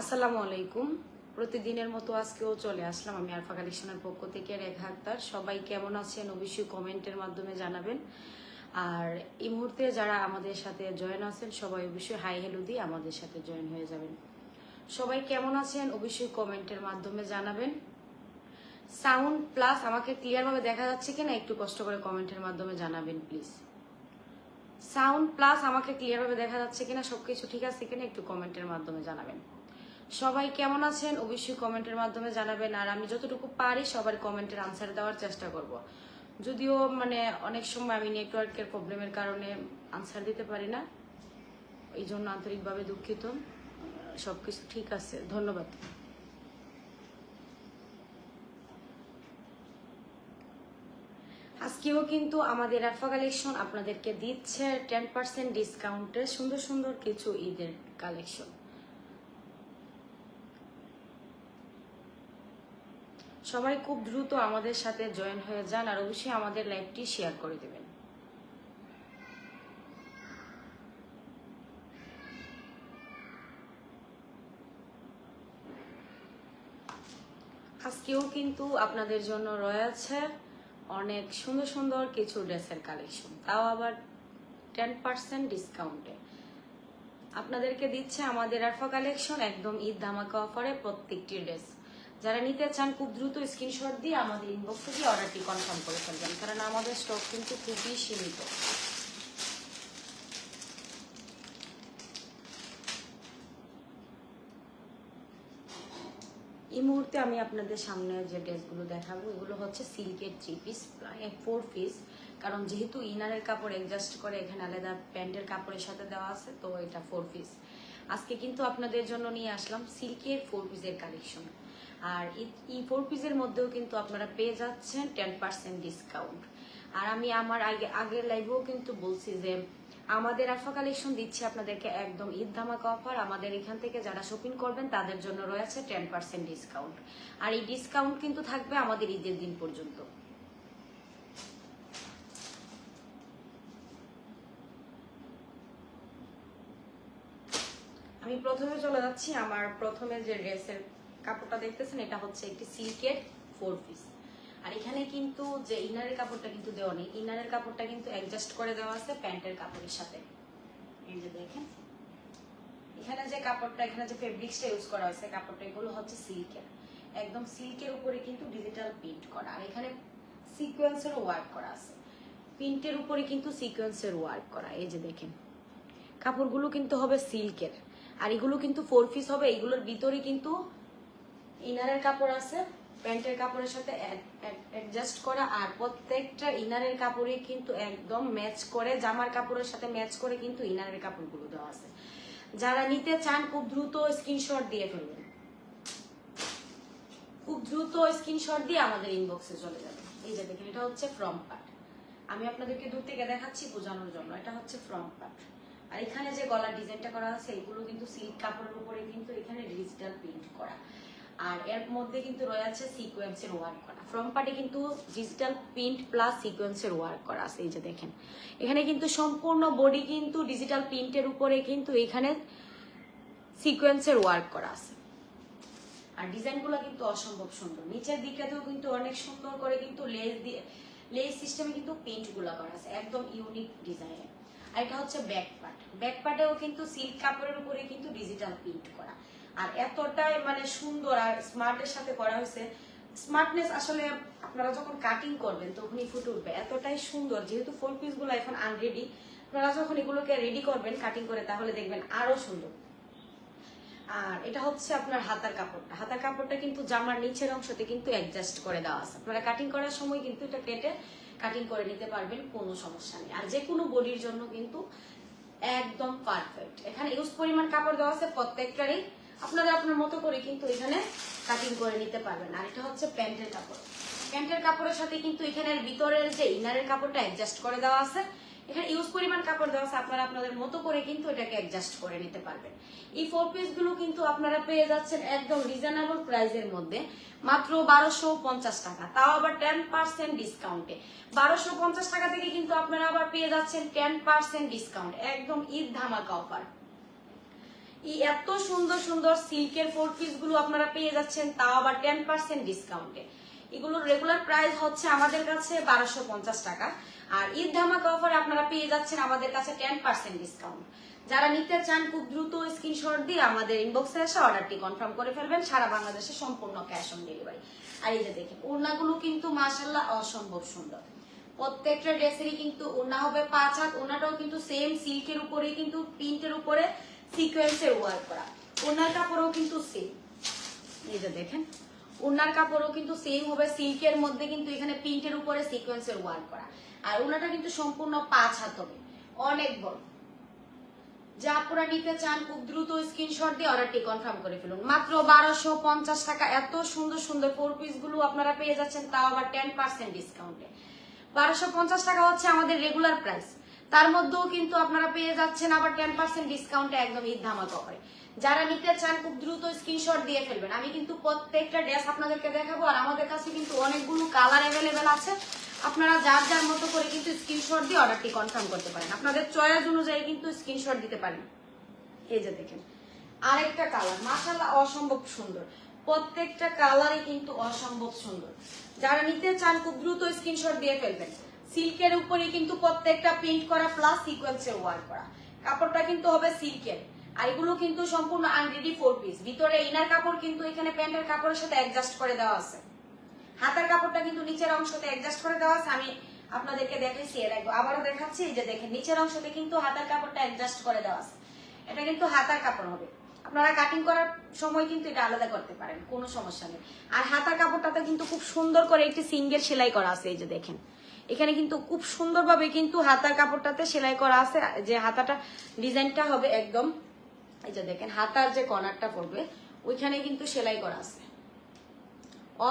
আসসালামু আলাইকুম। প্রতিদিনের মতো আজকেও চলে আসলাম আমি আরফা কালেকশনের পক্ষ থেকে রেখা আক্তার। সবাই কেমন আছেন অবশ্যই কমেন্টের মাধ্যমে জানাবেন। আর এই মুহূর্তে যারা আমাদের সাথে জয়েন আছেন, সবাই অবশ্যই হাই হ্যালো দিয়ে আমাদের সাথে জয়েন হয়ে যাবেন। সবাই কেমন আছেন অবশ্যই কমেন্টের মাধ্যমে জানাবেন। সাউন্ড প্লাস আমাকে ক্লিয়ারভাবে দেখা যাচ্ছে কিনা একটু কষ্ট করে কমেন্টের মাধ্যমে জানাবেন প্লিজ সাউন্ড প্লাস আমাকে ক্লিয়ারভাবে দেখা যাচ্ছে কিনা সবকিছু ঠিক আছে কিনা একটু কমেন্টের মাধ্যমে জানাবেন। সবাই কেমন আছেন অবশ্যই কমেন্টের মাধ্যমে জানাবেন, আর আমি যতটুকু পারি সবার কমেন্টের আনসার দেওয়ার চেষ্টা করব। যদিও মানে অনেক সময় আমি নেটওয়ার্কের প্রবলেমের কারণে আনসার দিতে পারি না এই জন্য আন্তরিকভাবে দুঃখিত। সবকিছু ঠিক আছে, ধন্যবাদ। আজকেও কিন্তু আমাদের আরফা কালেকশন আপনাদেরকে দিচ্ছে টেন পার্সেন্ট ডিসকাউন্টে সুন্দর সুন্দর কিছু ঈদের কালেকশন সবাই খুব দ্রুত আমাদের সাথে জয়েন হয়ে যান আর অবশ্যই আমাদের লাইভটি শেয়ার করে দেবেন। আজকেও কিন্তু আপনাদের জন্য রয়েছে অনেক সুন্দর সুন্দর কিছু ড্রেসের কালেকশন তাও আবার টেন পার্সেন্ট ডিসকাউন্টে আপনাদেরকে দিচ্ছে আমাদের আরফা কালেকশন একদম ঈদ ধামাকা অফারে প্রত্যেকটি ড্রেস। যারা নিতে চান, খুব দ্রুত স্ক্রিনশট দিয়ে আমাদের ইনবক্সে দিয়ে অর্ডারটি কনফার্ম করে ফেলবেন। কারণ আমাদের স্টক কিন্তু খুবই সীমিত। এই মুহূর্তে আমি আপনাদের সামনে যে ড্রেসগুলো দেখাবো, এগুলো হচ্ছে সিল্কের থ্রি পিস ফোর পিস কারণ যেহেতু ইনারের কাপড় অ্যাডজাস্ট করে, এখানে আলাদা প্যান্টের কাপড়ের সাথে দেওয়া আছে, তো এটা ফোর পিস আজকে কিন্তু আপনাদের জন্য নিয়ে আসলাম সিল্কের ফোর পিসের কালেকশন আর ই ফোর পিসের মধ্যেও কিন্তু আপনারা পেয়ে যাচ্ছেন টেন পার্সেন্ট ডিসকাউন্ট আর আমি আমার আগে, আগের লাইভেও কিন্তু বলছি যে, আমাদের আরফা কালেকশন দিচ্ছে আপনাদেরকে একদম ঈদ ধামাকা অফার আমাদের এখান থেকে যারা শপিং করবেন, তাদের জন্য রয়েছে টেন পার্সেন্ট ডিসকাউন্ট আর এই ডিসকাউন্ট কিন্তু থাকবে আমাদের ঈদের দিন পর্যন্ত। আমি প্রথমে চলে যাচ্ছি আমার প্রথমে যে ড্রেসের কাপড়টা দেখতেছেন, এটা হচ্ছে একটি সিল্কের ফোর পিস আর এখানে কিন্তু যে ইনারের কাপড়টা কিন্তু দেওয়া নেই, ইনারের কাপড়টা কিন্তু অ্যাডজাস্ট করে দেওয়া আছে প্যান্টের কাপড়ের সাথে। এই যে দেখেন, এখানে যে কাপড়টা, এখানে যে ফেব্রিক্সটা ইউজ করা হয়েছে, কাপড়টা, এগুলো হচ্ছে সিল্কের। একদম সিল্কের উপরে কিন্তু ডিজিটাল প্রিন্ট করা। আর এখানে সিকোয়েন্সের ওয়ার্ক করা আছে। প্রিন্টের উপরে কিন্তু সিকোয়েন্সের ওয়ার্ক করা। এই যে দেখেন, কাপড়গুলো কিন্তু হবে সিল্কের। আর এগুলো কিন্তু ফোর পিস হবে, এগুলোর ভিতরে কিন্তু ইনারের কাপড় আছে, প্যান্টের কাপড়ের সাথে অ্যাডজাস্ট করা আর প্রত্যেকটা ইনারের কাপড়ে কিন্তু একদম ম্যাচ করে, জামার কাপড়ের সাথে ম্যাচ করে কিন্তু ইনারের কাপড়গুলো দেওয়া আছে। যারা নিতে চান, খুব দ্রুত স্ক্রিনশট দিয়ে ফেলবেন। খুব দ্রুত স্ক্রিনশট দিয়ে আমাদের ইনবক্সে চলে যাবে। এই যে দেখেন, এটা হচ্ছে ফ্রম পার্ট আমি আপনাদেরকে দূর থেকে দেখাচ্ছি বোঝানোর জন্য, এটা হচ্ছে ফ্রম পার্ট আর এখানে যে গলার ডিজাইনটা করা আছে, এগুলো কিন্তু সিল্ক কাপড়ের উপরে কিন্তু এখানে ডিজিটাল প্রিন্ট করা। আর এর মধ্যে কিন্তু রয়েছে সিকোয়েন্সের ওয়ার্ক করা। ফ্রম পার্টে কিন্তু ডিজিটাল প্রিন্ট প্লাস সিকোয়েন্সের ওয়ার্ক করা আছে, এই যে দেখেন। এখানে কিন্তু সম্পূর্ণ বডি কিন্তু ডিজিটাল প্রিন্টের উপরে কিন্তু এখানে সিকোয়েন্সের ওয়ার্ক করা আছে। আর ডিজাইনগুলো কিন্তু অসম্ভব সুন্দর। নিচের দিকটাতেও কিন্তু অনেক সুন্দর করে কিন্তু লেস দিয়ে লেস সিস্টেমে কিন্তু প্রিন্টগুলো করা আছে, একদম ইউনিক ডিজাইনের আর এটা হচ্ছে ব্যাক পার্ট ব্যাক পার্টেও কিন্তু সিল্ক কাপড়ের উপরে কিন্তু ডিজিটাল প্রিন্ট করা। আর এতটাই মানে সুন্দর আর স্মার্টের সাথে করা হয়েছে। স্মার্টনেস আসলে আপনারা যখন কাটিং করবেন, তখনই ফুটে উঠবে। এতটাই সুন্দর, যেহেতু ফোর পিসগুলো এখন আনরেডি আপনারা যখন এগুলোকে রেডি করবেন কাটিং করে, তাহলে দেখবেন আরও সুন্দর। আর এটা হচ্ছে আপনার হাতার কাপড়টা। হাতার কাপড়টা কিন্তু জামার নিচের অংশতে কিন্তু অ্যাডজাস্ট করে দেওয়া আছে। আপনারা কাটিং করার সময় কিন্তু এটা কেটে কাটিং করে নিতে পারবেন, কোনো সমস্যা নেই। আর যে কোনো বডির জন্য কিন্তু একদম পারফেক্ট এখানে ইউজ পরিমাণ কাপড় দেওয়া আছে প্রত্যেকটারই। আপনারা আপনার মতো করে কিন্তু এখানে কাটিং করে নিতে পারবেন। আর এটা হচ্ছে প্যান্টের কাপড়। প্যান্টের কাপড়ের সাথে কিন্তু এখানের ভিতরের যে ইনারের কাপড়টা অ্যাডজাস্ট করে দেওয়া আছে, এখানে ইউজ পরিমাণ কাপড় দেওয়া আছে, আপনারা আপনাদের মতো করে কিন্তু এটাকে অ্যাডজাস্ট করে নিতে পারবেন। এই ফোর পিসগুলো কিন্তু আপনারা পেয়ে যাচ্ছেন একদম রিজনেবল প্রাইসের মধ্যে, মাত্র বারোশো পঞ্চাশ টাকা। তাও আবার টেন পার্সেন্ট ডিসকাউন্টে বারোশো পঞ্চাশ টাকা থেকে কিন্তু আপনারা আবার পেয়ে যাচ্ছেন টেন পার্সেন্ট ডিসকাউন্ট একদম ঈদ ধামাকা অফার এত সুন্দর সুন্দর সিল্কের ফোর পিসগুলো আপনারা পেয়ে যাচ্ছেন, তাও আবার টেন পার্সেন্ট ডিসকাউন্টে এগুলোর রেগুলার প্রাইস হচ্ছে আমাদের কাছে বারোশো পঞ্চাশ টাকা। আর ঈদ ধামাকা অফার আপনারা পেয়ে যাচ্ছেন আমাদের কাছে টেন পার্সেন্ট ডিসকাউন্ট যারা নিতে চান, খুব দ্রুত স্ক্রিনশট দিয়ে আমাদের ইনবক্সে এসে অর্ডারটি কনফার্ম করে ফেলবেন, সারা বাংলাদেশে সম্পূর্ণ ক্যাশ অন ডেলিভারি আর এই যে দেখেন, ওড়নাগুলো কিন্তু মাসাল্লাহ অসম্ভব সুন্দর। প্রত্যেকটা ড্রেসেরই কিন্তু ওড়না হবে পাঁচ হাত, ওড়নাটাও কিন্তু সেম সিল্কের উপরে কিন্তু প্রিন্টের উপরে। সিকোয়েন্সের ওয়ার্ক করা। ওনার কাপড়ও কিন্তু সেম এই যে দেখেন, ওনার কাপড়ও কিন্তু সেম হবে সিল্কের মধ্যে, কিন্তু এখানে প্রিন্টের উপরে সিকোয়েন্সের ওয়ার্ক করা। আর ওনাটা কিন্তু সম্পূর্ণ পাঁচ হাত হবে অনেক বড়। যা আপনারা নিতে চান, খুব দ্রুত স্ক্রিনশট দিয়ে অর্ডারটি কনফার্ম করে ফেলুন। মাত্র বারোশো পঞ্চাশ টাকা। এত সুন্দর সুন্দর ফোর পিসগুলো আপনারা পেয়ে যাচ্ছেন, তাও আবার টেন পার্সেন্ট ডিসকাউন্টে বারোশো পঞ্চাশ টাকা হচ্ছে আমাদের রেগুলার প্রাইস তার মধ্যেও কিন্তু আপনারা পেয়ে যাচ্ছেন আবার টেন পার্সেন্ট ডিসকাউন্টে একদম ঈদ ধামাকা করে যারা নিতে চান খুব দ্রুত স্ক্রিনশট দিয়ে ফেলবেন। আমি কিন্তু প্রত্যেকটা ড্রেস আপনাদেরকে দেখাবো আর আমাদের কাছে কিন্তু অনেকগুলো কালার অ্যাভেলেবেল আছে। আপনারা যার যার মতো করে কিন্তু স্ক্রিনশট দিয়ে অর্ডারটি কনফার্ম করতে পারেন। আপনাদের চয়েস অনুযায়ী কিন্তু স্ক্রিনশট দিতে পারেন। এই যে দেখেন, আরেকটা কালার মাশাল্লাহ অসম্ভব সুন্দর। প্রত্যেকটা কালারই কিন্তু অসম্ভব সুন্দর। যারা নিতে চান খুব দ্রুত স্ক্রিনশট দিয়ে ফেলবেন। সিল্কের উপরে কিন্তু প্রত্যেকটা প্রিন্ট করা প্লাস সিকোয়েন্সের ওয়ার্ক করা। কাপড়টা কিন্তু হবে সিল্কের। আর এগুলো কিন্তু সম্পূর্ণ আনরেডি ফোর পিস ভিতরে ইনার কাপড় কিন্তু এখানে প্যান্টের কাপড়ের সাথে অ্যাডজাস্ট করে দেওয়া আছে। হাতার কাপড়টা কিন্তু নিচের অংশতে অ্যাডজাস্ট করে দেওয়া আছে। আমি আপনাদেরকে দেখাইছি, এর আগে আবারও দেখাচ্ছি, এই যে দেখেন, নিচের অংশতে কিন্তু হাতার কাপড়টা অ্যাডজাস্ট করে দেওয়া আছে। এটা কিন্তু হাতার কাপড় হবে। আপনারা কাটিং করার সময় কিন্তু এটা আলাদা করতে পারেন, কোনো সমস্যা নেই। আর হাতার কাপড়টাতে কিন্তু খুব সুন্দর করে একটি সিঙ্গেল সেলাই করা আছে, এই যে দেখেন। এখানে কিন্তু খুব সুন্দরভাবে কিন্তু হাতার কাপড়টাতে সেলাই করা আছে। যে হাতাটা ডিজাইনটা হবে একদম, এই যে দেখেন, হাতার যে কর্নারটা পড়বে, ওইখানে কিন্তু সেলাই করা আছে।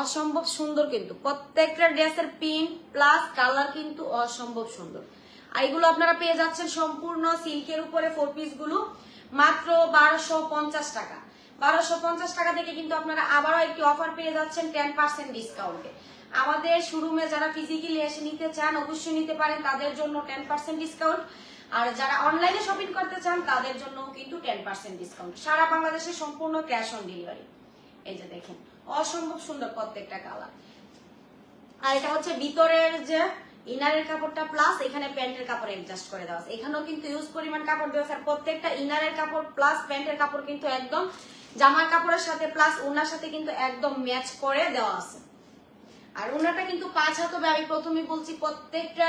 অসম্ভব সুন্দর কিন্তু। প্রত্যেকটা ড্রেসের প্রিন্ট প্লাস কালার কিন্তু অসম্ভব সুন্দর। আর এগুলো আপনারা পেয়ে যাচ্ছেন সম্পূর্ণ সিল্কের উপরে ফোর পিসগুলো, মাত্র বারোশো পঞ্চাশ টাকা। বারোশো পঞ্চাশ টাকা থেকে কিন্তু আপনারা আবারও একটি অফার পেয়ে যাচ্ছেন টেন পার্সেন্ট ডিসকাউন্টে আমাদের শোরুমে যারা ফিজিক্যালি এসে নিতে চান, অবশ্যই নিতে পারেন। তাদের জন্য টেন পার্সেন্ট ডিসকাউন্ট আর যারা অনলাইনে শপিং করতে চান, তাদের জন্য কিন্তু টেন পার্সেন্ট ডিসকাউন্ট সারা বাংলাদেশে সম্পূর্ণ ক্যাশ অন ডেলিভারি এই যে দেখেন, অসম্ভব সুন্দর প্রত্যেকটা কালার আর এটা হচ্ছে ভিতরের যে ইনারের কাপড়টা প্লাস এখানে প্যান্টের কাপড় অ্যাডজাস্ট করে দেওয়া আছে। এখানেও কিন্তু ইউজ পরিমাণ কাপড় দেওয়া আছে। আর প্রত্যেকটা ইনারের কাপড় প্লাস প্যান্টের কাপড় কিন্তু একদম জামার কাপড়ের সাথে প্লাস ওনার সাথে কিন্তু একদম ম্যাচ করে দেওয়া আছে। আর ওনাটা কিন্তু পাঁচ হাত হবে আমি প্রথমেই বলছি প্রত্যেকটা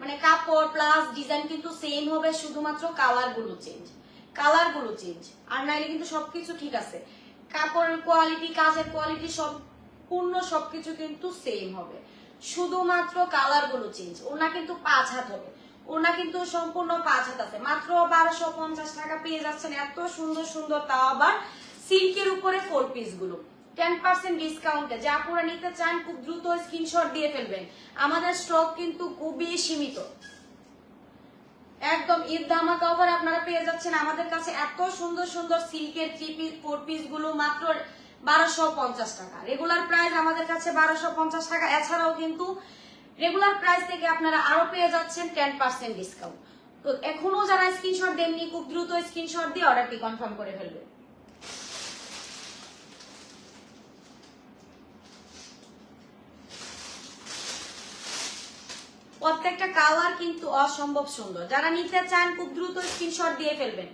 মানে কাপড় প্লাস ডিজাইন কিন্তু সেম হবে শুধুমাত্র কালারগুলো চেঞ্জ কালারগুলো চেঞ্জ আর নাইলে কিন্তু সবকিছু ঠিক আছে। কাপড়ের কোয়ালিটি কাজের কোয়ালিটি সম্পূর্ণ সবকিছু কিন্তু সেম হবে। শুধুমাত্র কালারগুলো চেঞ্জ ওনা কিন্তু পাঁচ হাত হবে। ওনা কিন্তু সম্পূর্ণ পাঁচ হাত আছে। মাত্র বারোশো পঞ্চাশ টাকা পেয়ে যাচ্ছেন এত সুন্দর সুন্দর তাও আবার সিল্কের উপরে ফোর পিসগুলো। টেন পার্সেন্ট ডিসকাউন্টে যা আপনারা নিতে চান, খুব দ্রুত স্ক্রিনশট দিয়ে ফেলবেন। আমাদের স্টক কিন্তু খুবই সীমিত। একদম ঈদ ধামাকা অফার আপনারা পেয়ে যাচ্ছেন। আমাদের কাছে এত সুন্দর সুন্দর সিল্কের থ্রি পিস ফোর পিসগুলো মাত্র বারোশো পঞ্চাশ টাকা। রেগুলার প্রাইস আমাদের কাছে বারোশো পঞ্চাশ টাকা। এছাড়াও কিন্তু রেগুলার প্রাইস থেকে আপনারা আরও পেয়ে যাচ্ছেন টেন পার্সেন্ট ডিসকাউন্ট তো এখনও যারা স্ক্রিনশট দেননি, খুব দ্রুত স্ক্রিনশট দিয়ে অর্ডারটি কনফার্ম করে ফেলবে। প্রত্যেকটা কালার কিন্তু অসম্ভব সুন্দর। যারা নিতে চান, খুব দ্রুত স্ক্রিনশট দিয়ে ফেলবেন।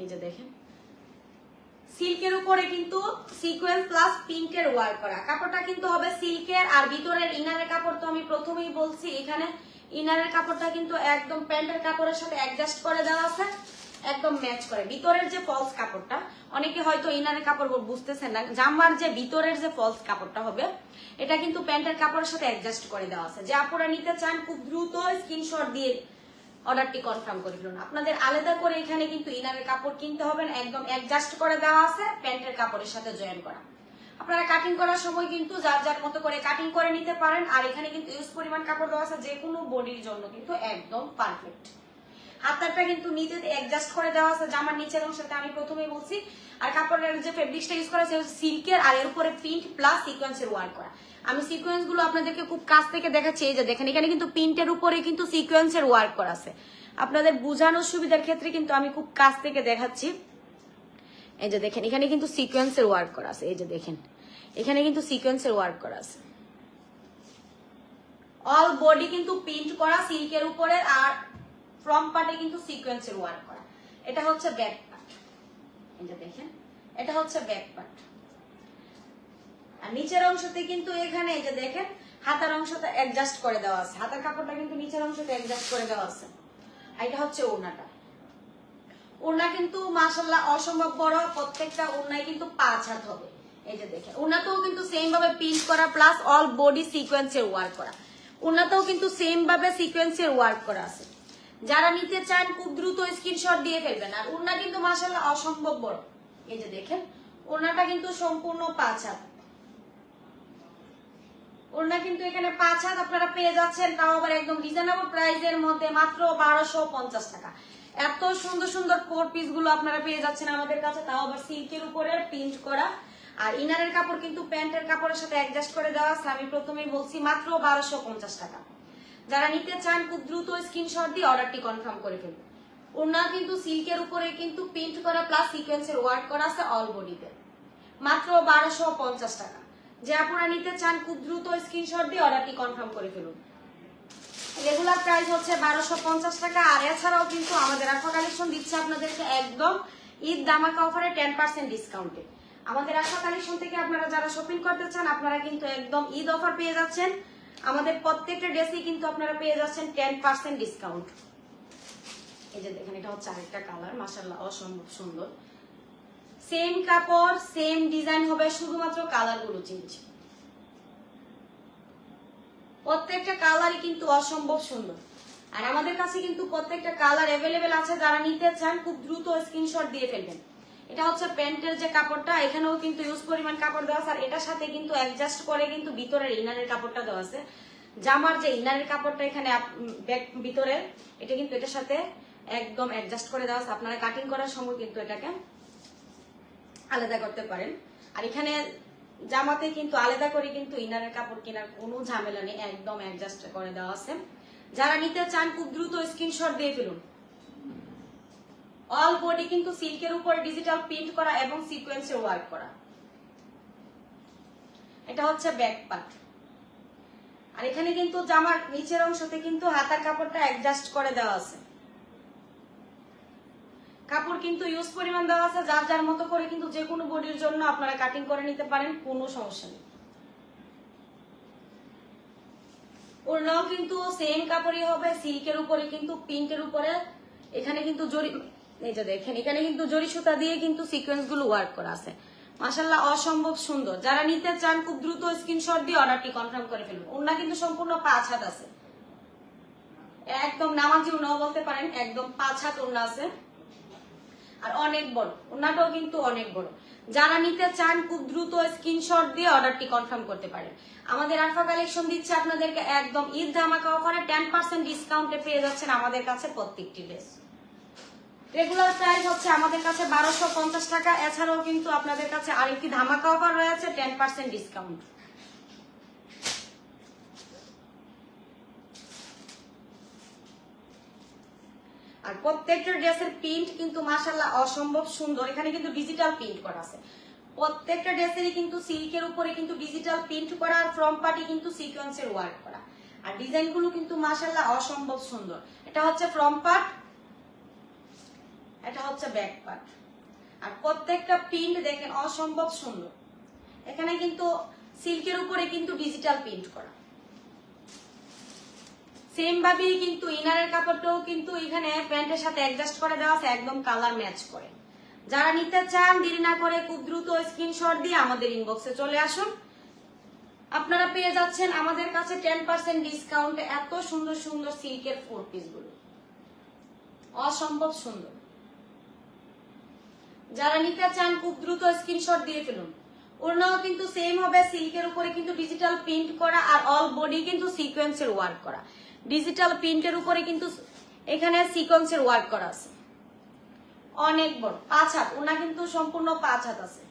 এই যে দেখেন। সিল্কের উপরে কিন্তু সিকোয়েন্স প্লাস প্রিন্টের ওয়ার্ক করা। কাপড়টা কিন্তু হবে সিল্কের, আর ভিতরের ইনারের কাপড় তো আমি প্রথমেই বলছি, এখানে ইনারের কাপড়টা কিন্তু একদম প্যান্টের কাপড়ের সাথে অ্যাডজাস্ট করে দেওয়া আছে। একদম ম্যাচ করে। ভিতরের যে ফলস কাপড়টা, অনেকে হয়তো ইনারের কাপড় বুঝতেছেন না, জামার যে ভিতরের যে ফলস কাপড়টা হবে, এটা কিন্তু প্যান্টের কাপড়ের সাথে অ্যাডজাস্ট করে দেওয়া আছে। যে আপনারা নিতে চান, খুব দ্রুত স্ক্রিনশট দিয়ে অর্ডারটি কনফার্ম করে ফেলুন। আপনাদের আলাদা করে এখানে কিন্তু ইনারের কাপড় কিনতে হবে, একদম অ্যাডজাস্ট করে দেওয়া আছে, প্যান্টের কাপড়ের সাথে জয়েন করা। আপনারা কাটিং করার সময় কিন্তু যার যার মতো করে কাটিং করে নিতে পারেন, আর এখানে কিন্তু ইউজ পরিমাণ কাপড় দেওয়া আছে যে কোনো বডির জন্য কিন্তু একদম পারফেক্ট হাতারটা কিন্তু নিচে অ্যাডজাস্ট করে দেওয়া আছে জামার নিচের অংশতে আমি প্রথমেই বলছি। আর কাপড়ের যে ফেব্রিক্সটা ইউজ করা সেটা সিল্কের আর এর উপরে প্রিন্ট প্লাস সিকোয়েন্সের ওয়ার্ক করা। আমি সিকোয়েন্সগুলো আপনাদেরকে খুব কাছ থেকে দেখাচ্ছি, এই যে দেখেন, এখানে কিন্তু প্রিন্টের উপরে কিন্তু সিকোয়েন্সের ওয়ার্ক করা আছে। আপনাদের বোঝানোর সুবিধার ক্ষেত্রে কিন্তু আমি খুব কাছ থেকে দেখাচ্ছি। এই যে দেখেন, এখানে কিন্তু সিকোয়েন্সের ওয়ার্ক করা আছে, এই যে দেখেন। এখানে কিন্তু সিকোয়েন্সের ওয়ার্ক করা আছে। অল বডি কিন্তু প্রিন্ট করা সিল্কের উপরে, আর ফ্রম পার্টে কিন্তু সিকোয়েন্সের ওয়ার্ক করা এটা হচ্ছে ব্যাক পার্ট যে দেখেন, এটা হচ্ছে ব্যাক পার্ট আর নিচের অংশতে কিন্তু এখানে, এই যে দেখেন, হাতার অংশটা অ্যাডজাস্ট করে দেওয়া আছে। হাতার কাপড়টা কিন্তু নিচের অংশতে অ্যাডজাস্ট করে দেওয়া আছে। আর এটা হচ্ছে ওড়নাটা। ওড়না কিন্তু মাশাল্লাহ অসম্ভব বড়। প্রত্যেকটা ওড়নায় কিন্তু পাঁচ হাত হবে। এই যে দেখেন, ওড়নাতেও কিন্তু সেম ভাবে প্রিন্ট করা প্লাস অল বডি সিকোয়েন্সের ওয়ার্ক করা। ওড়নাতেও কিন্তু সেম ভাবে সিকোয়েন্সের ওয়ার্ক করা আছে। যারা নিতে চান খুব দ্রুত স্ক্রিনশট দিয়ে ফেলবেন। আর ওড়না কিন্তু মাশাল্লাহ অসম্ভব বড়। এই যে দেখেন, ওড়নাটা কিন্তু সম্পূর্ণ পাঁচ হাত। ওড়না কিন্তু এখানে পাঁচ হাত আপনারা পেয়ে যাচ্ছেন, তাও আবার একদম রিজনেবল প্রাইসের মধ্যে মাত্র বারোশো পঞ্চাশ টাকা। এত সুন্দর সুন্দর ফোর পিসগুলো আপনারা পেয়ে যাচ্ছেন আমাদের কাছে, তাও আবার সিল্কের উপরে প্রিন্ট করা। আর ইনারের কাপড় কিন্তু প্যান্টের কাপড়ের সাথে অ্যাডজাস্ট করে দেওয়া আমি প্রথমেই বলছি মাত্র বারোশো পঞ্চাশ টাকা। যারা নিতে চান, খুব দ্রুত স্ক্রিনশট দিয়ে অর্ডারটি কনফার্ম করে ফেলুন। ওড়না কিন্তু সিল্কের উপরে কিন্তু প্রিন্ট করা প্লাস সিকোয়েন্সের ওয়ার্ক করা আছে অল বডিতে মাত্র বারোশো পঞ্চাশ টাকা। যে আপনারা নিতে চান, খুব দ্রুত স্ক্রিনশট দিয়ে অর্ডারটি কনফার্ম করে ফেলুন। রেগুলার প্রাইস হচ্ছে বারোশো পঞ্চাশ টাকা। আর এছাড়াও কিন্তু আমাদের আফা কালেকশন দিচ্ছে আপনাদেরকে একদম ঈদ দামাকা অফারে টেন পার্সেন্ট ডিসকাউন্টে আমাদের আশা কালেকশন থেকে আপনারা যারা শপিং করতে চান, আপনারা কিন্তু একদম ঈদ অফার পেয়ে যাচ্ছেন। আমাদের প্রত্যেকটা ড্রেসই কিন্তু আপনারা পেয়ে যাচ্ছেন টেন পার্সেন্ট ডিসকাউন্ট এই যে দেখেন, এটা হচ্ছে আরেকটা কালার মাসাল্লাহ অসম্ভব সুন্দর। সেম কাপড় সেম ডিজাইন হবে শুধুমাত্র কালারগুলো চেঞ্জ প্রত্যেকটা কালারই কিন্তু অসম্ভব সুন্দর। আর আমাদের কাছে কিন্তু প্রত্যেকটা কালার অ্যাভেলেবেল আছে, যারা নিতে চান, খুব দ্রুত স্ক্রিনশট দিয়ে ফেলবেন। এটা হচ্ছে প্যান্টের যে কাপড়টা, এখানেও কিন্তু ইউজ পরিমাণ কাপড় দেওয়া আছে, আর এটার সাথে কিন্তু অ্যাডজাস্ট করে কিন্তু ভিতরের ইনারের কাপড়টা দেওয়া আছে। জামার যে ইনারের কাপড়টা এখানে ভিতরে, এটা কিন্তু এটার সাথে একদম অ্যাডজাস্ট করে দেওয়া আছে। আপনারা কাটিং করার সময় কিন্তু এটাকে আলাদা করতে পারেন। আর এখানে জামাতে কিন্তু আলাদা করে কিন্তু ইনারের কাপড় কেনার কোনো ঝামেলা নেই, একদম অ্যাডজাস্ট করে দেওয়া আছে। যারা নিতে চান খুব দ্রুত স্ক্রিনশট দিয়ে ফেলুন। অল বডি কিন্তু সিল্কের উপর ডিজিটাল প্রিন্ট করা এবং সিকোয়েন্সে ওয়ার্ক করা। এটা হচ্ছে ব্যাক পার্ট আর এখানে কিন্তু জামার নিচের অংশতে কিন্তু হাতার কাপড়টা অ্যাডজাস্ট করে দেওয়া আছে। কাপড় কিন্তু ইউজ পরিমাণ দেওয়া আছে, যার যার মতো করে কিন্তু যে কোনো বডির জন্য আপনারা কাটিং করে নিতে পারেন, কোনো সমস্যা নেই। ওড়নাও কিন্তু সেম কাপড়ই হবে, সিল্কের উপরে কিন্তু পিঙ্কের উপরে। এখানে কিন্তু জরি যে দেখেন, এখানে কিন্তু জরি সুতা দিয়ে কিন্তু সিকোয়েন্সগুলো ওয়ার্ক করা আছে। মাসাল্লাহ অসম্ভব সুন্দর। যারা নিতে চান, খুব দ্রুত স্ক্রিনশট দিয়ে অর্ডারটি কনফার্ম করে ফেলুন। ওড়না কিন্তু সম্পূর্ণ পাঁচ হাত আছে। একদম নামাজি ওড়নাও বলতে পারেন, একদম পাঁচ হাত ওড়না আছে। আর অনেক বড় ওনাটাও কিন্তু অনেক বড়। যারা নিতে চান, খুব দ্রুত স্ক্রিনশট দিয়ে অর্ডারটি কনফার্ম করতে পারেন। আমাদের আলফা কালেকশন দিচ্ছে আপনাদেরকে একদম ঈদ ধামাকা অফারে টেন পার্সেন্ট ডিসকাউন্টে পেয়ে যাচ্ছেন আমাদের কাছে প্রত্যেকটি ড্রেস রেগুলার প্রাইস হচ্ছে আমাদের কাছে বারোশো পঞ্চাশ টাকা। এছাড়াও কিন্তু আপনাদের কাছে আরেকটি ধামাকা অফার রয়েছে টেন পার্সেন্ট ডিসকাউন্ট আর প্রত্যেকটা ড্রেসের প্রিন্ট কিন্তু মাশাল্লাহ অসম্ভব সুন্দর। এখানে কিন্তু ডিজিটাল প্রিন্ট করা আছে। প্রত্যেকটা ড্রেসেরই কিন্তু সিল্কের উপরে কিন্তু ডিজিটাল প্রিন্ট করা আর ফ্রম পার্টি কিন্তু সিকোয়েন্সের ওয়ার্ক করা। আর ডিজাইনগুলো কিন্তু মাশাল্লাহ অসম্ভব সুন্দর। এটা হচ্ছে ফ্রম পার্ট এটা হচ্ছে ব্যাক পার্ট আর প্রত্যেকটা প্রিন্ট দেখেন অসম্ভব সুন্দর। এখানে কিন্তু সিল্কের উপরে কিন্তু ডিজিটাল প্রিন্ট করা। সেম ভাবেই কিন্তু ইনারের কাপড়টাও কিন্তু এখানে প্যান্টের সাথে অ্যাডজাস্ট করে দেওয়া আছে, একদম কালার ম্যাচ করে। যারা নিতে চান, দেরি না করে খুব দ্রুত স্ক্রিনশট দিয়ে আমাদের ইনবক্সে চলে আসুন। আপনারা পেয়ে যাচ্ছেন আমাদের কাছে টেন পার্সেন্ট ডিসকাউন্ট এত সুন্দর সুন্দর সিল্কের ফোর পিসগুলো। অসম্ভব সুন্দর। যারা নিতে চান, খুব দ্রুত স্ক্রিনশট দিয়ে ফেলুন। ওড়নাও কিন্তু সেম হবে সিল্কের উপরে কিন্তু ডিজিটাল প্রিন্ট করা আর অল বডি কিন্তু সিকোয়েন্সের ওয়ার্ক করা। ডিজিটাল প্রিন্টের উপরে কিন্তু এখানে সিকোয়েন্সের ওয়ার্ক করা আছে। অনেক বড়। পাঁচ হাত। ওনা কিন্তু সম্পূর্ণ পাঁচ হাত আছে।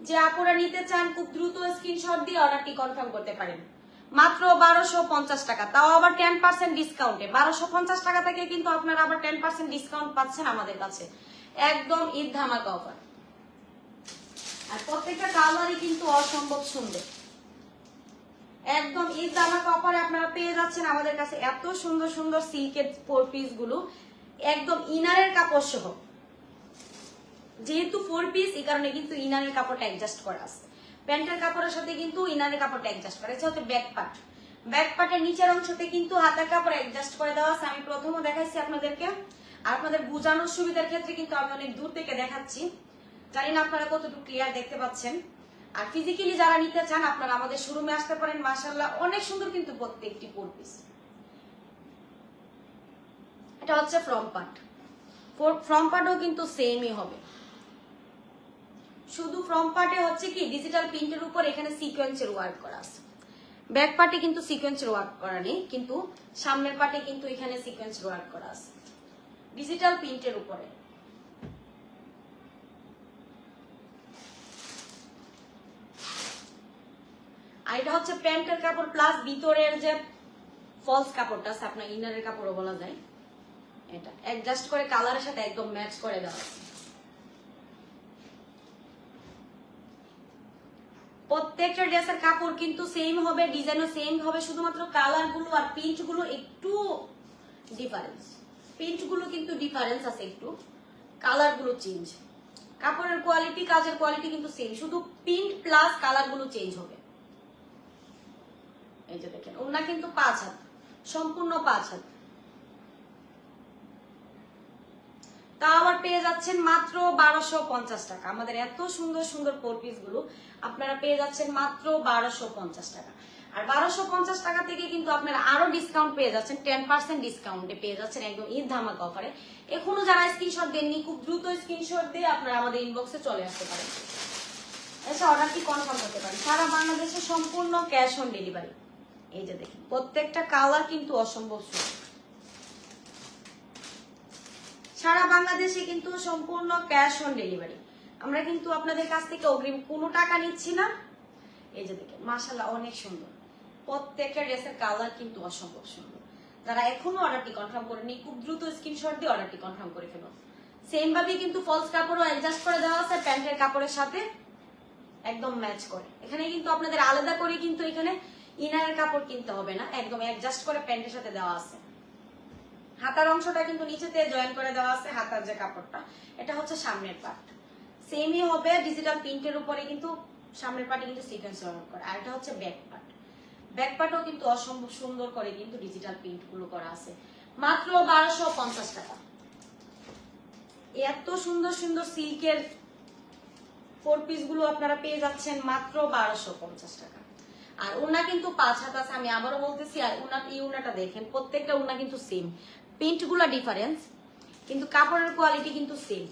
যে আপুরা নিতে চান, খুব দ্রুত স্ক্রিনশট দিয়ে অর্ডারটি কনফার্ম করতে পারেন। মাত্র বারোশো পঞ্চাশ টাকা। তাও আবার টেন পার্সেন্ট ডিসকাউন্টে বারোশো পঞ্চাশ টাকা থেকে কিন্তু আপনারা আবার টেন পার্সেন্ট ডিসকাউন্ট পাচ্ছেন আমাদের কাছে। একদম ঈদ ধামাকা অফার আর প্রত্যেকটা কালারই কিন্তু অসম্ভব সুন্দর। একদম ঈদ ধামাকা অফারে আপনারা পেয়ে যাচ্ছেন আমাদের কাছে এত সুন্দর সুন্দর সিল্কের ফোর পিসগুলো। একদম ইনারের কাপড় সহ। যেহেতু ফোর পিস এই কারণে কিন্তু ইনারের কাপড়টা অ্যাডজাস্ট করা আছে। প্যান্টের কাপড়ের সাথে কিন্তু ইনারের কাপড়টা অ্যাডজাস্ট করা আছে ব্যাক পার্ট ব্যাক পার্টের নিচের অংশতে কিন্তু হাতের কাপড় অ্যাডজাস্ট করে দেওয়া আছে। আমি প্রথমও দেখাইছি আপনাদেরকে। আর আপনাদের বোঝানোর সুবিধার ক্ষেত্রে কিন্তু আমি অনেক দূর থেকে দেখাচ্ছি। জানি না আপনারা কতটুকু ক্লিয়ার দেখতে পাচ্ছেন। আর ফিজিক্যালি যারা নিতে চান, আপনারা আমাদের শোরুমে আসতে পারেন। মাশাল্লাহ অনেক সুন্দর কিন্তু প্রত্যেকটি ফোর পিস এটা হচ্ছে ফ্রম পার্ট ফ্রম পার্টও কিন্তু সেমই হবে। শুধু ফ্রম পার্টে হচ্ছে কি ডিজিটাল প্রিন্টের উপর এখানে সিকোয়েন্সের ওয়ার্ক করা আছে। ব্যাক পার্টে কিন্তু সিকোয়েন্সের ওয়ার্ক করা নেই, কিন্তু সামনের পার্টে কিন্তু এখানে সিকোয়েন্সের ওয়ার্ক করা আছে। ডিজিটাল প্রিন্টের উপরে। আর এটা হচ্ছে প্যান্টের কাপড় প্লাস ভিতরের যে ফলস কাপড়টা আছে, আপনার ইনারের কাপড়ও বলা যায়। এটা অ্যাডজাস্ট করে কালারের সাথে একদম ম্যাচ করে দেওয়া প্রত্যেকটা ড্রেসের কাপড় কিন্তু সেম হবে ডিজাইনও সেম হবে, শুধুমাত্র কালারগুলো আর প্রিন্টগুলো একটু ডিফারেন্স প্রিন্টগুলো কিন্তু ডিফারেন্স আছে একটু কালারগুলো চেঞ্জ। কাপড়ের কোয়ালিটি, কাজের কোয়ালিটি কিন্তু সেম শুধু প্রিন্ট প্লাস কালারগুলো চেঞ্জ হবে। এই যে দেখেন ওনা কিন্তু পাঁচ হাত, সম্পূর্ণ পাঁচ হাত। তা আবার পেয়ে যাচ্ছেন মাত্র বারোশো পঞ্চাশ টাকা। আমাদের এত সুন্দর সুন্দর ফোর পিসগুলো, আপনারা পেয়ে যাচ্ছেন মাত্র বারোশো পঞ্চাশ টাকা। আর বারোশো পঞ্চাশ টাকা থেকে কিন্তু আপনারা আরও ডিসকাউন্ট পেয়ে যাচ্ছেন টেন পার্সেন্ট ডিসকাউন্টে পেয়ে যাচ্ছেন একদম ঈদ ধামাকা অফারে এখনও যারা স্ক্রিনশট দেননি, খুব দ্রুত স্ক্রিনশট দিয়ে আপনারা আমাদের ইনবক্সে চলে আসতে পারেন। এসে অর্ডারটি কনফার্ম করতে পারেন। সারা বাংলাদেশে সম্পূর্ণ ক্যাশ অন ডেলিভারি এই যে দেখুন, প্রত্যেকটা কালার কিন্তু অসম্ভব সুন্দর। সারা বাংলাদেশে কিন্তু সম্পূর্ণ ক্যাশ অন ডেলিভারি আমরা কিন্তু আপনাদের কাছ থেকে অগ্রিম কোনো টাকা নিচ্ছি না। এই যে দেখেন মাশাল্লাহ অনেক সুন্দর। প্রত্যেকটা ড্রেসের কালার কিন্তু অসম্ভব সুন্দর। যারা এখনও অর্ডারটি কনফার্ম করেনি, খুব দ্রুত স্ক্রিনশট দিয়ে অর্ডারটি কনফার্ম করে ফেলুন সেম ভাবে কিন্তু ফলস কাপড়ও অ্যাডজাস্ট করে দেওয়া আছে, প্যান্টের কাপড়ের সাথে একদম ম্যাচ করে। এখানে কিন্তু আপনাদের আলাদা করে কিন্তু এখানে ইনারের কাপড় কিনতে হবে না, একদম অ্যাডজাস্ট করে প্যান্টের সাথে দেওয়া আছে। হাতার অংশটা কিন্তু নিচেতে জয়েন করে দেওয়া আছে, হাতার যে কাপড়টা, এটা হচ্ছে সামনের পার্ট সেমই হবে ডিজিটাল প্রিন্টের উপরে কিন্তু সামনের পার্টে কিন্তু ব্যবহার করে। আর এটা হচ্ছে ব্যাক পার্ট ব্যাক পার্টও কিন্তু অসম্ভব সুন্দর করে কিন্তু ডিজিটাল প্রিন্টগুলো করা আছে। মাত্র বারোশো পঞ্চাশ টাকা। এত সুন্দর সুন্দর সিল্কের ফোর পিসগুলো আপনারা পেয়ে যাচ্ছেন মাত্র বারোশো পঞ্চাশ টাকা। আর ওনা কিন্তু পাঁচ হাত আছে, আমি আবারও বলতেছি, আর ওনা, এই ওনাটা দেখেন, প্রত্যেকটা ওনা কিন্তু সেম প্রিন্টগুলা ডিফারেন্স কিন্তু কাপড়ের কোয়ালিটি কিন্তু সেম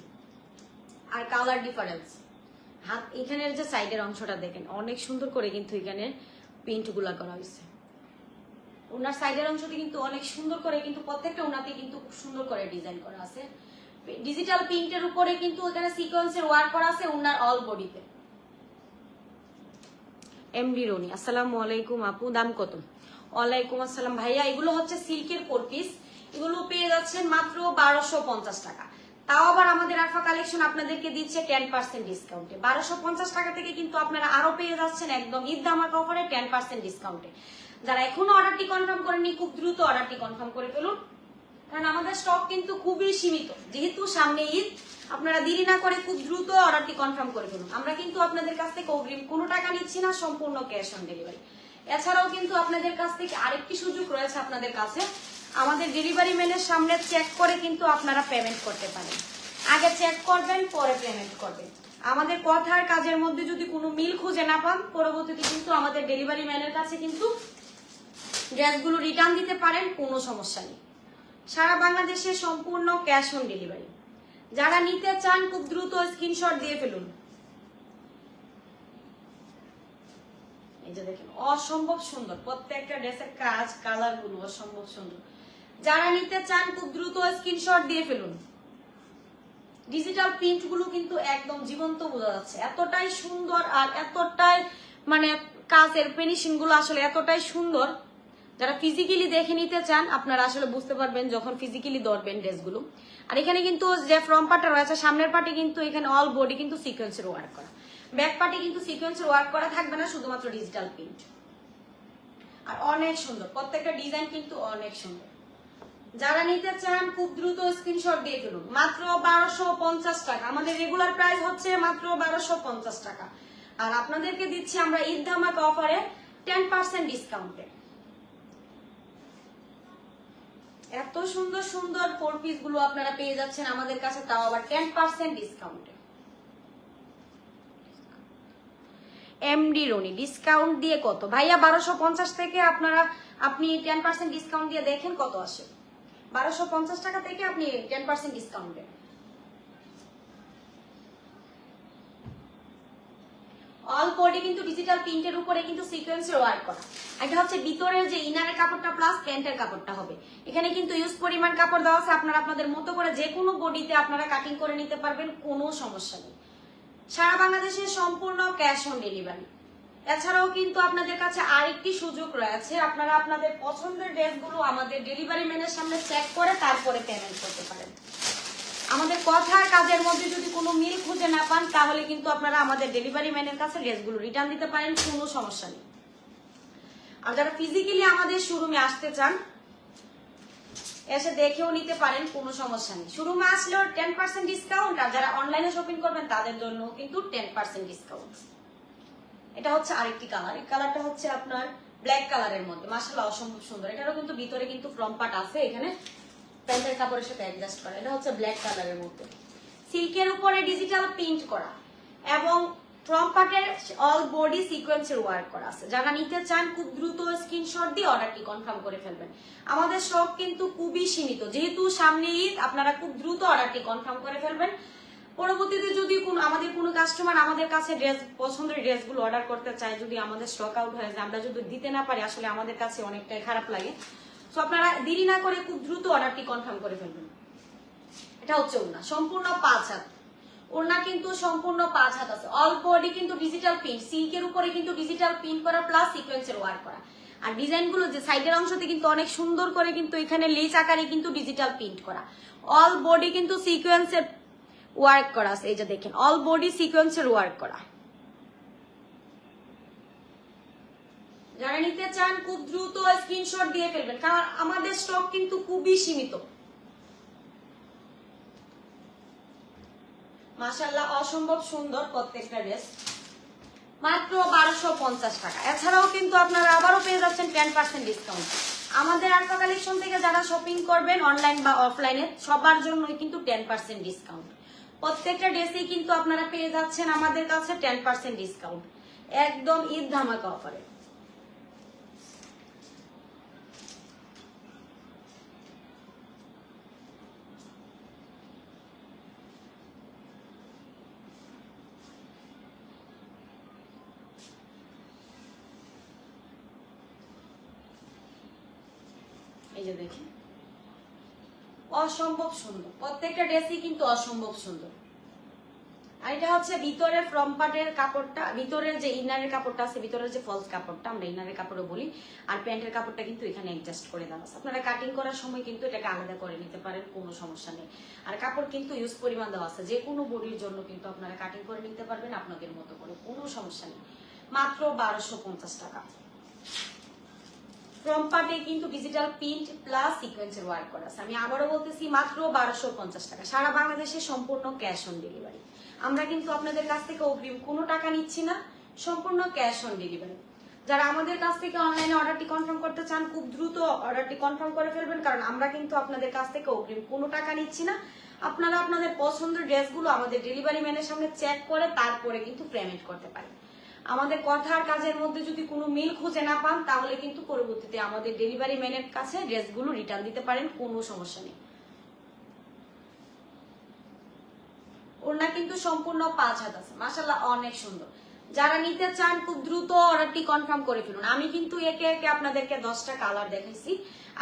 আর কালার ডিফারেন্স হাত, এখানের যে সাইডের অংশটা দেখেন, অনেক সুন্দর করে কিন্তু এখানে প্রিন্টগুলা করা হয়েছে। ওনার সাইডের অংশটি কিন্তু অনেক সুন্দর করে কিন্তু প্রত্যেকটা ওনাতে কিন্তু সুন্দর করে ডিজাইন করা আছে। ডিজিটাল প্রিন্টের উপরে কিন্তু এখানে সিকোয়েন্সের ওয়ার্ক করা আছে ওনার অল বডিতে এমডি রনি আসসালামু আলাইকুম আপু, দাম কত? ওয়ালাইকুম আসসালাম। ভাইয়া, এগুলো হচ্ছে সিল্কের ফোর পিস এগুলো পেয়ে যাচ্ছেন মাত্র বারোশো পঞ্চাশ টাকা। তাও আবার আমাদের আরফা কালেকশন আপনাদেরকে দিচ্ছে টেন পার্সেন্ট ডিসকাউন্টে বারোশো পঞ্চাশ টাকা থেকে কিন্তু আপনারা আরও পেয়ে যাচ্ছেন একদম ঈদ ধামাকা অফারে টেন পার্সেন্ট ডিসকাউন্টে যারা এখনও অর্ডারটি কনফার্ম করেননি, খুব দ্রুত অর্ডারটি কনফার্ম করে ফেলুন। কারণ আমাদের স্টক কিন্তু খুবই সীমিত। যেহেতু সামনে ঈদ, আপনারা দেরি না করে খুব দ্রুত অর্ডারটি কনফার্ম করে ফেলুন। আমরা কিন্তু আপনাদের কাছ থেকে অগ্রিম কোনো টাকা নিচ্ছি না, সম্পূর্ণ ক্যাশ অন ডেলিভারি এছাড়াও কিন্তু আপনাদের কাছ থেকে আরেকটি সুযোগ রয়েছে আপনাদের কাছে। আমাদের ডেলিভারি ম্যানের সামনে চেক করে কিন্তু আপনারা পেমেন্ট করতে পারেন। আগে চেক করবেন, পরে পেমেন্ট করবেন। আমাদের কথার কাজের মধ্যে যদি কোনো মিল খুঁজে না পান, পরবর্তীতে কিন্তু আমাদের ডেলিভারি ম্যানের কাছে কিন্তু ড্রেসগুলো রিটার্ন দিতে পারেন, কোনো সমস্যা নেই। সারা বাংলাদেশে সম্পূর্ণ ক্যাশ অন ডেলিভারি যারা নিতে চান, খুব দ্রুত স্ক্রিনশট দিয়ে ফেলুন। এই যে দেখেন, অসম্ভব সুন্দর। প্রত্যেকটা ড্রেসের কাজ কালারগুলো অসম্ভব সুন্দর। যারা নিতে চান, খুব দ্রুত স্ক্রিনশট দিয়ে ফেলুন। ডিজিটাল প্রিন্টগুলো কিন্তু একদম জীবন্ত বোঝা যাচ্ছে। এতটাই সুন্দর আর এতটাই মানে কাজেরগুলো আসলে এতটাই সুন্দর। যারা ফিজিক্যালি দেখে নিতে চান, আপনারা আসলে বুঝতে পারবেন যখন ফিজিক্যালি ধরবেন ড্রেসগুলো। আর এখানে কিন্তু যে ফ্রম পার্টটা রয়েছে, সামনের পার্টে কিন্তু এখানে অল বডি কিন্তু সিকোয়েন্সের ওয়ার্ক করা। ব্যাক পার্টে কিন্তু সিকোয়েন্সের ওয়ার্ক করা থাকবে না, শুধুমাত্র ডিজিটাল প্রিন্ট আর অনেক সুন্দর, প্রত্যেকটা ডিজাইন কিন্তু অনেক সুন্দর। যারা নিতে চান খুব দ্রুত স্ক্রিনশট দিয়ে ফেলুন। মাত্র বারোশো পঞ্চাশ টাকা। আমাদের রেগুলার প্রাইস হচ্ছে মাত্র বারোশো পঞ্চাশ টাকা। আর আপনাদেরকে দিচ্ছি আমরা ঈদ ধামাকা অফারে টেন পার্সেন্ট ডিসকাউন্টে এত সুন্দর সুন্দর ফোর পিসগুলো আপনারা পেয়ে যাচ্ছেন আমাদের কাছে, তাও আবার টেন পার্সেন্ট ডিসকাউন্টে এমডি রনি ডিসকাউন্ট দিয়ে কত? ভাইয়া বারোশো পঞ্চাশ থেকে আপনারা, আপনি টেন পার্সেন্ট ডিসকাউন্ট দিয়ে দেখেন কত আসে। বারোশো পঞ্চাশ টাকা থেকে আপনি টেন পার্সেন্ট ডিসকাউন্ট দেন। অল বডি কিন্তু ডিজিটাল প্রিন্টের উপরে কিন্তু সিকোয়েন্সের ওয়ার্ক করা। এটা হচ্ছে ভিতরের যে ইনারের কাপড়টা প্লাস প্যান্টের কাপড়টা হবে। এখানে কিন্তু ইউজ পরিমাণ কাপড় দেওয়া আছে, আপনারা আপনাদের মতো করে যে কোনো বডিতে আপনারা কাটিং করে নিতে পারবেন, কোনো সমস্যা নেই। সারা বাংলাদেশে সম্পূর্ণ ক্যাশ অন ডেলিভারি এছাড়াও কিন্তু আপনাদের কাছে আরেকটি সুযোগ রয়েছে। আপনারা আপনাদের পছন্দের ড্রেসগুলো আমাদের ডেলিভারি ম্যানের সামনে চেক করে তারপরে পেমেন্ট করতে পারেন। আমাদের কথার কাজের মধ্যে যদি কোনো মিল খুঁজে না পান, তাহলে কিন্তু আপনারা আমাদের ডেলিভারি ম্যানের কাছে ড্রেসগুলো রিটার্ন দিতে পারেন, কোনো সমস্যা নেই। আর যারা ফিজিক্যালি আমাদের শোরুমে আসতে চান, এসে দেখেও নিতে পারেন, কোনো সমস্যা নেই। শোরুমে আসলেও টেন পার্সেন্ট ডিসকাউন্ট আর যারা অনলাইনে শপিং করবেন, তাদের জন্য কিন্তু টেন পার্সেন্ট ডিসকাউন্ট এটা হচ্ছে আরেকটি কালার এই কালারটা হচ্ছে আপনার ব্ল্যাক কালারের মধ্যে। মাসাল্লাহ অসম্ভব সুন্দর। এটারও কিন্তু ভিতরে কিন্তু ফ্রম পার্ট আছে, এখানে প্যান্টের কাপড়ের সাথে অ্যাডজাস্ট করা। এটা হচ্ছে ব্ল্যাক কালারের মধ্যে। সিল্কের উপরে ডিজিটাল প্রিন্ট করা এবং ফ্রম পার্টের অল বডি সিকোয়েন্সের ওয়ার্ক করা আছে। যারা নিতে চান, খুব দ্রুত স্ক্রিনশট দিয়ে অর্ডারটি কনফার্ম করে ফেলবেন। আমাদের স্টক কিন্তু খুবই সীমিত। যেহেতু সামনে ঈদ, আপনারা খুব দ্রুত অর্ডারটি কনফার্ম করে ফেলবেন। পরবর্তীতে যদি কোন, আমাদের কোনো কাস্টমার আমাদের কাছে ড্রেস পছন্দের ড্রেসগুলো অর্ডার করতে চায়, যদি আমাদের স্টক আউট হয়ে যায়, আমরা যদি দিতে না পারি, আসলে আমাদের কাছে অনেকটাই খারাপ লাগে। তো আপনারা দেরি না করে খুব দ্রুত অর্ডারটি কনফার্ম করে ফেলবেন। এটা হচ্ছে ওড়না। সম্পূর্ণ পাঁচ হাত। ওড়না কিন্তু সম্পূর্ণ পাঁচ হাত আছে। অল বডি কিন্তু ডিজিটাল প্রিন্ট সিল্কের উপরে কিন্তু ডিজিটাল প্রিন্ট করা প্লাস সিকোয়েন্সের ওয়ার্ক করা। আর ডিজাইনগুলো যে সাইডের অংশতে কিন্তু অনেক সুন্দর করে কিন্তু এখানে লেস আকারে কিন্তু ডিজিটাল প্রিন্ট করা। অল বডি কিন্তু সিকোয়েন্সের ওয়ার্ক করা আছে, এই যে দেখেন অল বডি সিকোয়েন্সের ওয়ার্ক করা। যারা নিতে চান, খুব দ্রুত স্ক্রিনশট দিয়ে ফেলবেন, কারণ আমাদের স্টক কিন্তু খুবই সীমিত। মাশাল্লাহ অসম্ভব সুন্দর প্রত্যেকটা ড্রেস মাত্র বারোশো পঞ্চাশ টাকা। এছাড়াও কিন্তু আপনারা আবারও পেয়ে যাচ্ছেন টেন পার্সেন্ট ডিসকাউন্ট আমাদের আর্কা কালেকশন থেকে যারা শপিং করবেন অনলাইন বা অফলাইনে সবার জন্যই কিন্তু টেন পার্সেন্ট ডিসকাউন্ট প্রত্যেকটা ড্রেসেই কিন্তু আপনারা পেয়ে যাচ্ছেন আমাদের কাছে টেন পার্সেন্ট ডিসকাউন্ট একদম ঈদ ধামাকা অফারে এই যে দেখি অসম্ভব সুন্দর। প্রত্যেকটা ড্রেসই কিন্তু অসম্ভব সুন্দর। আর এটা হচ্ছে ভিতরের ফ্রম পার্টের কাপড়টা, ভিতরের যে ইনারের কাপড়টা আছে, ভিতরের যে ফলস কাপড়টা, আমরা ইনারের কাপড়ও বলি, আর প্যান্টের কাপড়টা কিন্তু এখানে অ্যাডজাস্ট করে দেওয়া আছে। আপনারা কাটিং করার সময় কিন্তু এটাকে আলাদা করে নিতে পারেন, কোনো সমস্যা নেই। আর কাপড় কিন্তু ইউজ পরিমাণ দেওয়া আছে। যে কোনো বডির জন্য কিন্তু আপনারা কাটিং করে নিতে পারবেন আপনাদের মতো করে, কোনো সমস্যা নেই। মাত্র বারোশো পঞ্চাশ টাকা। ফ্রম পার্টে কিন্তু ডিজিটাল প্রিন্ট প্লাস সিকোয়েন্সের ওয়ার্ক করা আছে। আমি আবারও বলতেছি মাত্র বারোশো পঞ্চাশ টাকা। সারা বাংলাদেশে সম্পূর্ণ ক্যাশ অন ডেলিভারি আমরা কিন্তু আপনাদের কাছ থেকে অগ্রিম কোনো টাকা নিচ্ছি না, সম্পূর্ণ ক্যাশ অন ডেলিভারি যারা আমাদের কাছ থেকে অনলাইনে অর্ডারটি কনফার্ম করতে চান, খুব দ্রুত অর্ডারটি কনফার্ম করে ফেলবেন, কারণ আমরা কিন্তু আপনাদের কাছ থেকে অগ্রিম কোনো টাকা নিচ্ছি না। আপনারা আপনাদের পছন্দের ড্রেসগুলো আমাদের ডেলিভারি ম্যানের সামনে চেক করে তারপরে কিন্তু পেমেন্ট করতে পারেন। আমাদের কথার কাজের মধ্যে যদি কোনো মিল খুঁজে না পান, তাহলে কিন্তু পরবর্তীতে আমাদের ডেলিভারি ম্যানের কাছে ড্রেসগুলো রিটার্ন দিতে পারেন, কোনো সমস্যা নেই। ওড়না কিন্তু সম্পূর্ণ পাঁচ হাত আছে মাসাল্লাহ অনেক সুন্দর। যারা নিতে চান, খুব দ্রুত অর্ডারটি কনফার্ম করে ফেলুন। আমি কিন্তু একে একে আপনাদেরকে দশটা কালার দেখাইছি,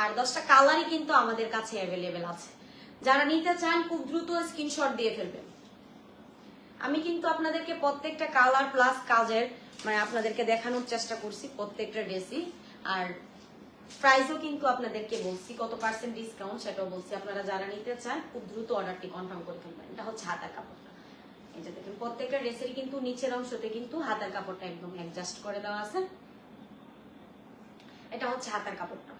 আর দশটা কালারই কিন্তু আমাদের কাছে অ্যাভেলেবেল আছে। যারা নিতে চান, খুব দ্রুত স্ক্রিনশট দিয়ে ফেলবেন। আমি কিন্তু আপনাদেরকে প্রত্যেকটা কালার প্লাস কাজের মানে আপনাদেরকে দেখানোর চেষ্টা করছি প্রত্যেকটা ড্রেসই আর প্রাইসও কিন্তু আপনাদেরকে বলছি, কত পার্সেন্ট ডিসকাউন্ট সেটাও বলছি। আপনারা যারা নিতে চান, খুব দ্রুত অর্ডারটি কনফার্ম করে ফেলবেন। এটা হচ্ছে হাতার কাপড়টা। এই যে দেখেন, প্রত্যেকটা ড্রেসের কিন্তু নিচের অংশতে কিন্তু হাতার কাপড়টা একদম অ্যাডজাস্ট করে দেওয়া আছে। এটা হচ্ছে হাতার কাপড়টা।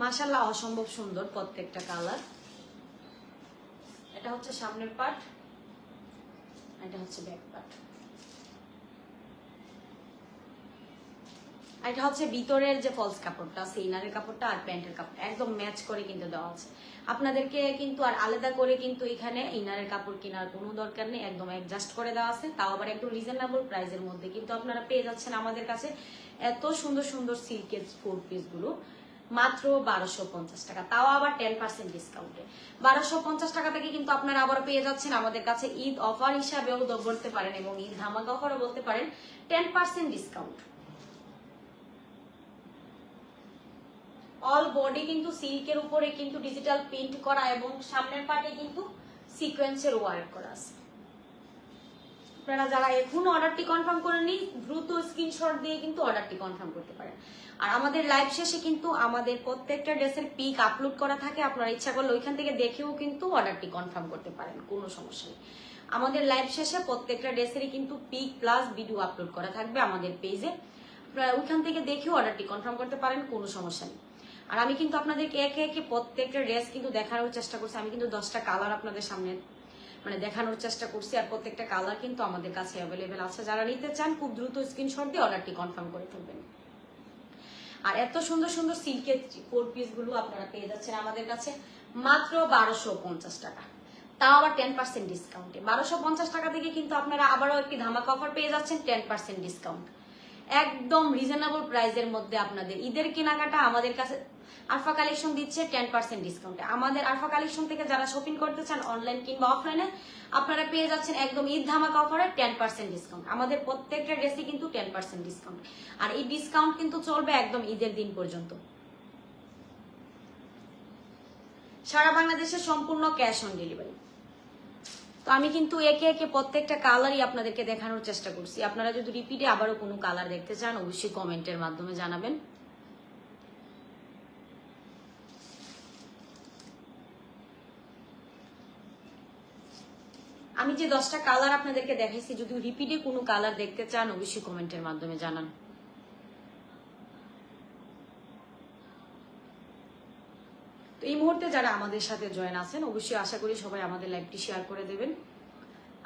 মাশাল্লাহ অসম্ভব সুন্দর প্রত্যেকটা কালার এটা হচ্ছে সামনের পার্ট হচ্ছে ব্যাক পার্ট এটা হচ্ছে ভিতরের যে ফলস কাপড়টা কাপড়টা আর প্যান্টের কাপড়, একদম ম্যাচ করে কিন্তু দেওয়া আছে। আপনাদেরকে কিন্তু আর আলাদা করে কিন্তু এখানে ইনারের কাপড় কেনার কোনো দরকার নেই, একদম অ্যাডজাস্ট করে দেওয়া আছে। তাও আবার একদম রিজনেবল প্রাইসের মধ্যে কিন্তু আপনারা পেয়ে যাচ্ছেন আমাদের কাছে এত সুন্দর সুন্দর সিল্কের ফোর পিসগুলো। মাত্র বারোশো পঞ্চাশ টাকা। তাও আবার টেন পার্সেন্ট ডিসকাউন্টে বারোশো পঞ্চাশ টাকা থেকে কিন্তু আপনারা আবার পেয়ে যাচ্ছেন আমাদের কাছে ঈদ অফার হিসাবেও বলতে পারেন এবং ঈদ ধামাকা অফারও বলতে পারেন। Ten percent discount all body কিন্তু সিল্কের উপরে কিন্তু ডিজিটাল প্রিন্ট করা এবং সামনের পাটে কিন্তু সিকোয়েন্সের ওয়ার্ক করা আছে। আপনারা যারা এখন অর্ডারটি কনফার্ম করেনি দ্রুত স্ক্রিনশট দিয়ে কিন্তু অর্ডারটি কনফার্ম করতে পারেন। আর আমাদের লাইভ শেষে কিন্তু আমাদের প্রত্যেকটা ড্রেসের পিক আপলোড করা থাকে, আপনারা ইচ্ছা করলে ওইখান থেকে দেখেও কিন্তু অর্ডারটি কনফার্ম করতে পারেন, কোনো সমস্যা নেই। আমাদের লাইভ শেষে প্রত্যেকটা ড্রেসেরই কিন্তু পিক প্লাস ভিডিও আপলোড করা থাকবে আমাদের পেজে আপনারা ওইখান থেকে দেখেও অর্ডারটি কনফার্ম করতে পারেন, কোনো সমস্যা নেই। আর আমি কিন্তু আপনাদেরকে একে একে প্রত্যেকটা ড্রেস কিন্তু দেখানোর চেষ্টা করছি। আমি কিন্তু দশটা কালার আপনাদের সামনে মানে দেখানোর চেষ্টা করছি আর প্রত্যেকটা কালার কিন্তু আমাদের কাছে অ্যাভেলেবেল আছে। যারা নিতে চান, খুব দ্রুত স্ক্রিনশট দিয়ে অর্ডারটি কনফার্ম করে ফেলবেন। আর এত সুন্দর সুন্দর সিল্কের ফোর পিসগুলো আপনারা পেয়ে যাচ্ছেন আমাদের কাছে, মাত্র বারোশো পঞ্চাশ টাকা। তাও আবার টেন পার্সেন্ট ডিসকাউন্টে বারোশো পঞ্চাশ টাকা থেকে কিন্তু আপনারা আবারও একটি ধামাকা অফার পেয়ে যাচ্ছেন টেন পার্সেন্ট ডিসকাউন্ট একদম রিজনেবল প্রাইসের মধ্যে আপনাদের ঈদের কেনাকাটা আমাদের কাছে আরফা কালেকশন দিচ্ছে টেন পার্সেন্ট ডিসকাউন্টে আমাদের আরফা কালেকশন থেকে যারা শপিং করতে চান অনলাইন কিংবা অফলাইনে আপনারা পেয়ে যাচ্ছেন একদম ঈদ ধামাকা অফারে টেন পার্সেন্ট ডিসকাউন্ট আমাদের প্রত্যেকটা ড্রেসে কিন্তু টেন পার্সেন্ট ডিসকাউন্ট আর এই ডিসকাউন্ট কিন্তু চলবে একদম ঈদের দিন পর্যন্ত। সারা বাংলাদেশে সম্পূর্ণ ক্যাশ অন ডেলিভারি তো আমি কিন্তু একে একে প্রত্যেকটা কালারই আপনাদেরকে দেখানোর চেষ্টা করছি। আপনারা যদি রিপিটে আবারও কোনো কালার দেখতে চান, অবশ্যই কমেন্টের মাধ্যমে জানাবেন। আমি যে দশটা কালার আপনাদেরকে দেখাইছি, যদি রিপিটে কোনো কালার দেখতে চান, অবশ্যই কমেন্টের মাধ্যমে জানান। তো এই মুহূর্তে যারা আমাদের সাথে জয়েন আছেন, অবশ্যই আশা করি সবাই আমাদের লাইভটি শেয়ার করে দেবেন।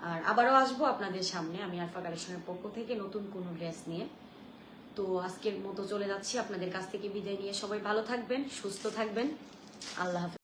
আর আবারও আসব আপনাদের সামনে, আমি আরফা কালেকশনের পক্ষ থেকে নতুন কোনো ড্রেস নিয়ে। তো আজকের মতো চলে যাচ্ছি। আপনাদের কাছ থেকে বিদায় নিয়ে সবাই ভালো থাকবেন, সুস্থ থাকবেন। আল্লাহ হাফেজ।